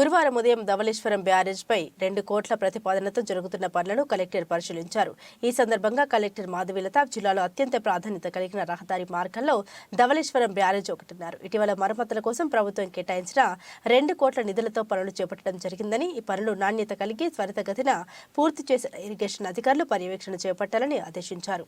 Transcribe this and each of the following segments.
గురువారం ఉదయం ధవళేశ్వరం బ్యారేజ్పై రెండు కోట్ల ప్రతిపాదనతో జరుగుతున్న పనులను కలెక్టర్ పరిశీలించారు. ఈ సందర్భంగా కలెక్టర్ మాధవీలత జిల్లాలో అత్యంత ప్రాధాన్యత కలిగిన రహదారి మార్గంలో ధవళేశ్వరం బ్యారేజ్ ఒకటిన్నారు. ఇటీవల మరమ్మతుల కోసం ప్రభుత్వం కేటాయించిన రెండు కోట్ల నిధులతో పనులు చేపట్టడం జరిగిందని ఈ పనులు నాణ్యత కలిగి త్వరితగతిన పూర్తి చేసిన ఇరిగేషన్ అధికారులు పర్యవేక్షణ చేపట్టాలని ఆదేశించారు.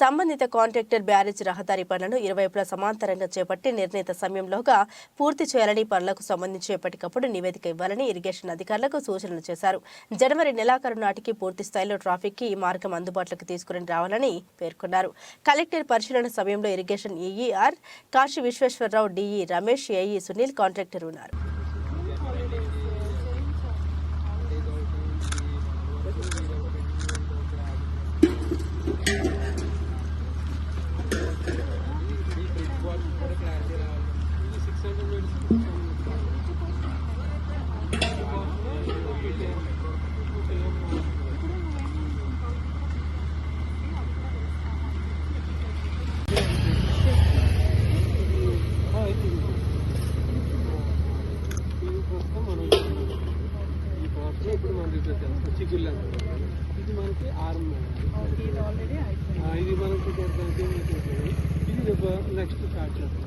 సంబంధిత కాంట్రాక్టర్ బ్యారేజ్ రహదారి పనులను ఇరువైపులా సమాంతరంగా చేపట్టి నిర్ణీత సమయంలోగా పూర్తి చేయాలని పనులకు సంబంధించి ఎప్పటికప్పుడు నివేదిక ఇవ్వాలని ఇరిగేషన్ అధికారులకు సూచనలు చేశారు. జనవరి నెలాఖరు నాటికి పూర్తి స్థాయిలో ట్రాఫిక్కి ఈ మార్గం అందుబాటులోకి తీసుకుని రావాలని పేర్కొన్నారు. కలెక్టర్ పరిశీలన సమయంలో irrigation EER Kashi Vishweshwararao DE Ramesh AE Sunil contractor ఉన్నారు. ఇప్పుడు మనం రిపేర్ చిగుళ్ళు ఇది మనకి ఆర్మ్ ఇది మనకి ఇది నెక్స్ట్ స్టార్ట్ చేస్తాం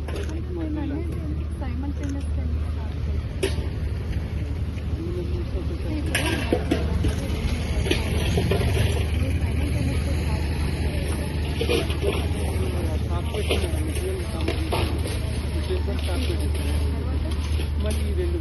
మళ్ళీ ఈ రెండు